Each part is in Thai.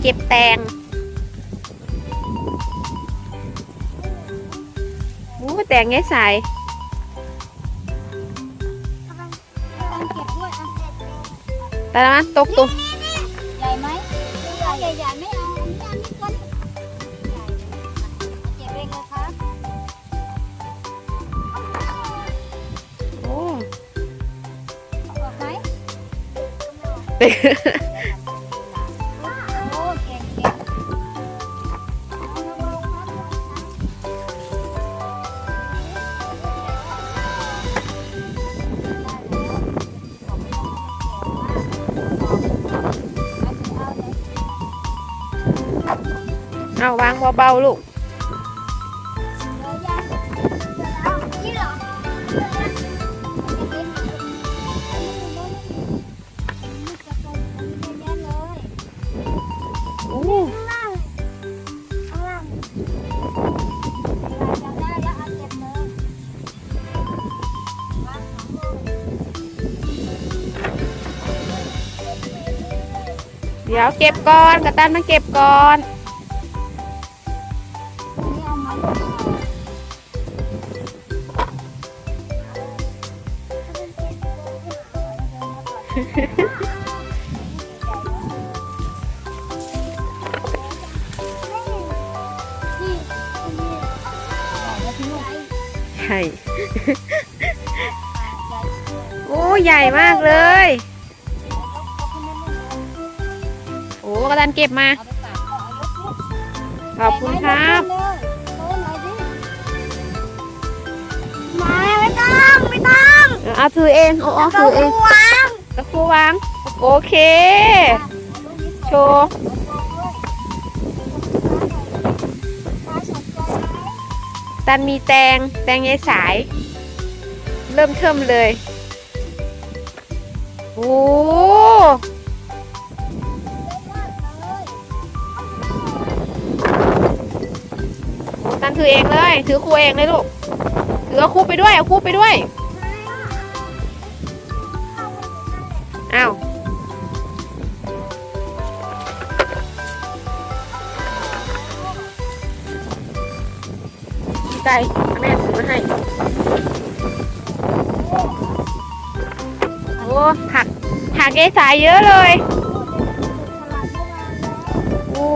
เก็บแตงมูแตงไงสายตาละมันตกตุ่มใหญ่ไหมใหญ่ใหญ่ไม่เอาอันนี้อันนี้ก้นเก็บเองเลยครับโอ้ออกไหม เอาวางเบาๆลูกโอ้เดี๋ยวเก็บก่อนกระตันมาเก็บก่อน ใช่ โอ้ใหญ่มากเลย โอ้กระตันเก็บมา ขอบคุณครับมาไม่ต้อง ไม่ต้อง เออเอาถือเอง โอ้เอาถือเองะครูวาง โอเค โชว์ ตันมีแตง แตงยายสาย เริ่มเทิมเลย โอ้ตันถือเองเลย ถือครูเองเลยลูก ถือครูไปด้วย เอาครูไปด้วย อ้าวใจแม่ถือมาให้ โอ้ผักผักเอสายเยอะเลย โอ้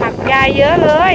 ผักยายเยอะเลย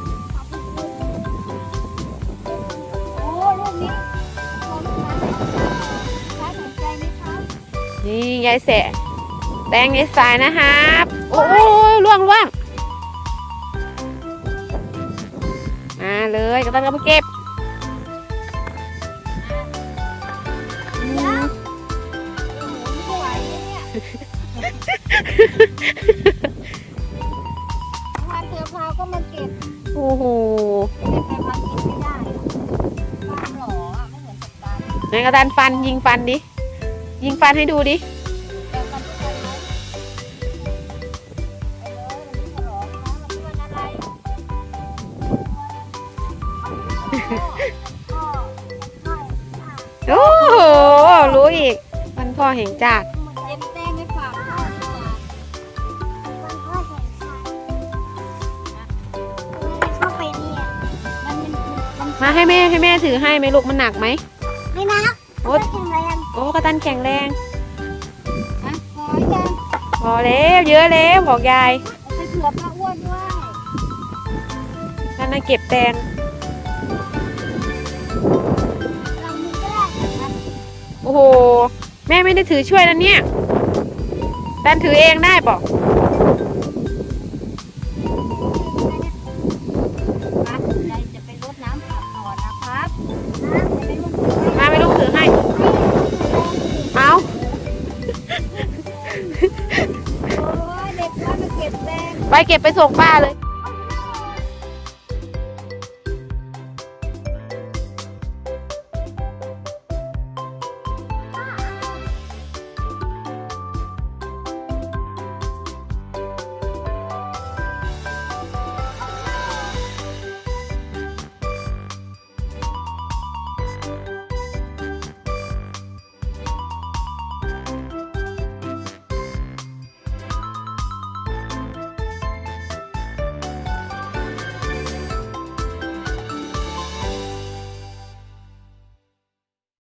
นี่ยายแสะแตงยายสายนะครับ โอ้ยล่วงล่วงมาเลยกันตันก็มาเก็บอืมโอ้โหไม่ไหวเลยเนี่ยพาเธอพาก็มาเก็บโอ้โหแต่ใครพากินไม่ได้ความหล่ออะไม่เหมือนกับการไหนกระดานฟันยิงฟันดิ ยิงฟันให้ดูดิ โอ้โห รู้อีกวันพ่อแห่งจากเย็นแต้ไม่ฝากพ่อดีกว่าวันพ่อแห่งชาติเข้าไปเนี่ยมันมันมันมาให้แม่ให้แม่ถือให้ไหมลูกมันหนักไหมไม่นะ โอ้ไม่แข็งแรงโอ้กระตันแข็งแรงอะขอยังพอแล้วเยอะแล้วบอกยายเอาไปเผื่อป้าอ้วนด้วยนั่นน่ะเก็บแตงลำนี้ก็ได้อะโอ้โห แม่ไม่ได้ถือช่วยนะเนี่ยตันถือเองได้ปะอะ เก็บแดงไปเก็บไปส่งป้าเลย